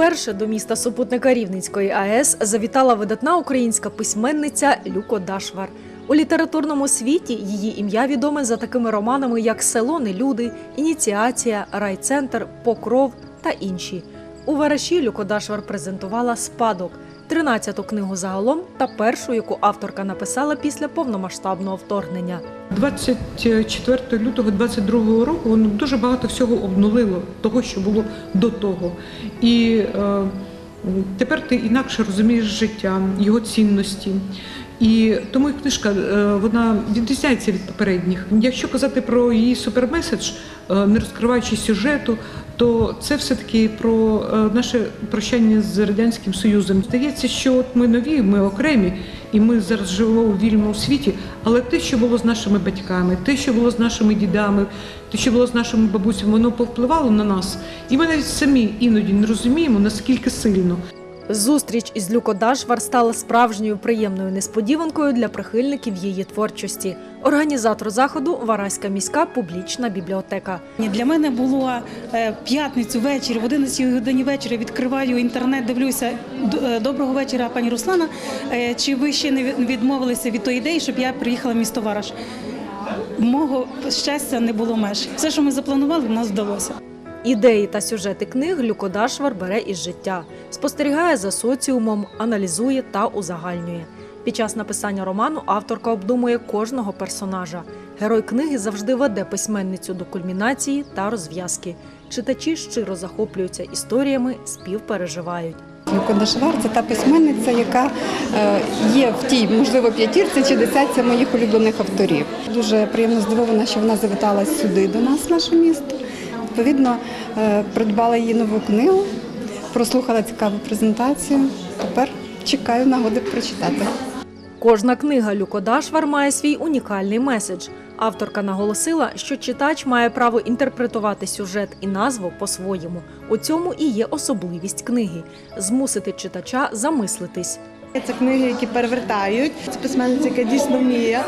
Вперше до міста супутника Рівненської АЕС завітала видатна українська письменниця Люко Дашвар. У літературному світі її ім'я відоме за такими романами, як Село не люди, Ініціація, Райцентр, Покров та інші. У Вараші Люко Дашвар презентувала спадок, 13-ту книгу загалом та першу, яку авторка написала після повномасштабного вторгнення. 24 лютого 22 року воно дуже багато всього обнулило того, що було до того. І е, тепер ти інакше розумієш життя, його цінності. І тому і книжка е, вона відрізняється від попередніх. Якщо казати про її супермеседж, е, не розкриваючи сюжету, то це все-таки про е, наше прощання з радянським союзом. Здається, що от ми нові, ми окремі, і ми зараз живемо у вільному світі. Але те, що було з нашими батьками, те, що було з нашими дідами, те, що було з нашими бабусями, воно повпливало на нас. І ми навіть самі іноді не розуміємо, наскільки сильно. Зустріч із Люко Дашвар стала справжньою приємною несподіванкою для прихильників її творчості. Організатор заходу Вараська міська публічна бібліотека. Для мене було е, п'ятницю ввечері, в 11 годині вечора відкриваю інтернет, дивлюся е, доброго вечора, пані Руслана. Е, Чи ви ще не відмовилися від тої ідеї, щоб я приїхала в місто Вараш? Мого щастя не було меж. Все, що ми запланували, в нас вдалося. Ідеї та сюжети книг Люко Дашвар бере із життя, спостерігає за соціумом, аналізує та узагальнює. Під час написання роману авторка обдумує кожного персонажа. Герой книги завжди веде письменницю до кульмінації та розв'язки. Читачі щиро захоплюються історіями, співпереживають. Юко Дашвар це та письменниця, яка е, є в тій, можливо, п'ятірці чи десятці моїх улюблених авторів. Дуже приємно здивована, що вона завітала сюди до нас, в наше місто. Відповідно, е, придбала її нову книгу, прослухала цікаву презентацію. Тепер чекаю нагоди прочитати. Кожна книга Люко Дашвар має свій унікальний меседж. Авторка наголосила, що читач має право інтерпретувати сюжет і назву по-своєму. У цьому і є особливість книги змусити читача замислитись. Це книги, які перевертають. Це письменниця, яка дійсно вміє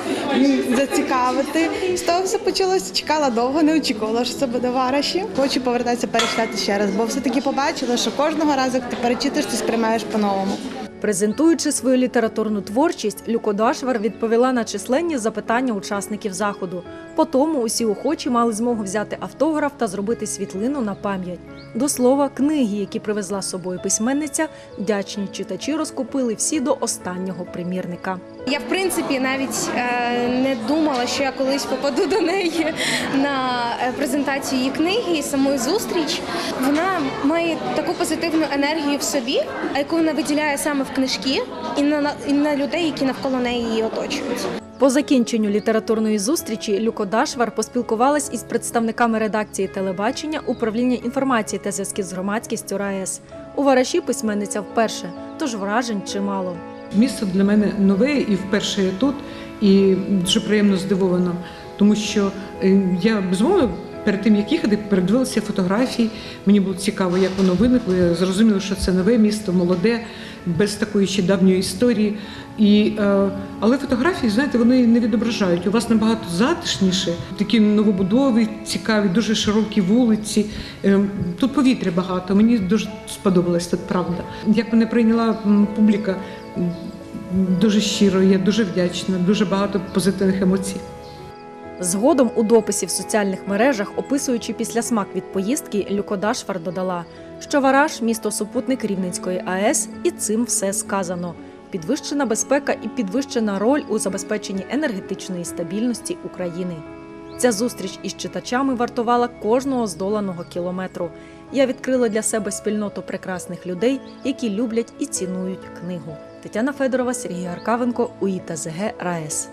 зацікавити. З того все почалося. Чекала довго, не очікувала, що це буде в Араші. Хочу повертатися перечитати ще раз, бо все-таки побачила, що кожного разу, як ти перечитаєш, ти сприймаєш по-новому. Презентуючи свою літературну творчість, Люко Дашвар відповіла на численні запитання учасників заходу. По тому усі охочі мали змогу взяти автограф та зробити світлину на пам'ять. До слова, книги, які привезла з собою письменниця, вдячні читачі розкупили всі до останнього примірника. Я в принципі навіть е, не думала, що я колись попаду до неї на е, презентацію її книги і самої зустріч. Вона має таку позитивну енергію в собі, яку вона виділяє саме в книжки і на, і на людей, які навколо неї її оточують. По закінченню літературної зустрічі Люко Дашвар поспілкувалась із представниками редакції телебачення управління інформації та зв'язків з громадськістю РаЕС. У Вараші письменниця вперше, тож вражень чимало. Місто для мене нове і вперше я тут, і дуже приємно здивована, тому що е, я безумовно перед тим як їхати, передивилася фотографії. Мені було цікаво, як воно виникло. Я зрозуміла, що це нове місто, молоде, без такої ще давньої історії. І, е, але фотографії, знаєте, вони не відображають. У вас набагато затишніше, такі новобудови, цікаві, дуже широкі вулиці. Е, Тут повітря багато. Мені дуже сподобалось тут, правда. Як мене прийняла публіка, дуже щиро, я дуже вдячна, дуже багато позитивних емоцій. Згодом у дописі в соціальних мережах, описуючи післясмак від поїздки, Люко Дашвар додала, що Вараш місто супутник Рівненської АЕС, і цим все сказано. Підвищена безпека і підвищена роль у забезпеченні енергетичної стабільності України. Ця зустріч із читачами вартувала кожного здоланого кілометру. Я відкрила для себе спільноту прекрасних людей, які люблять і цінують книгу. Тетяна Федорова, Сергій Аркавенко, УІТАЗГ РаЕС.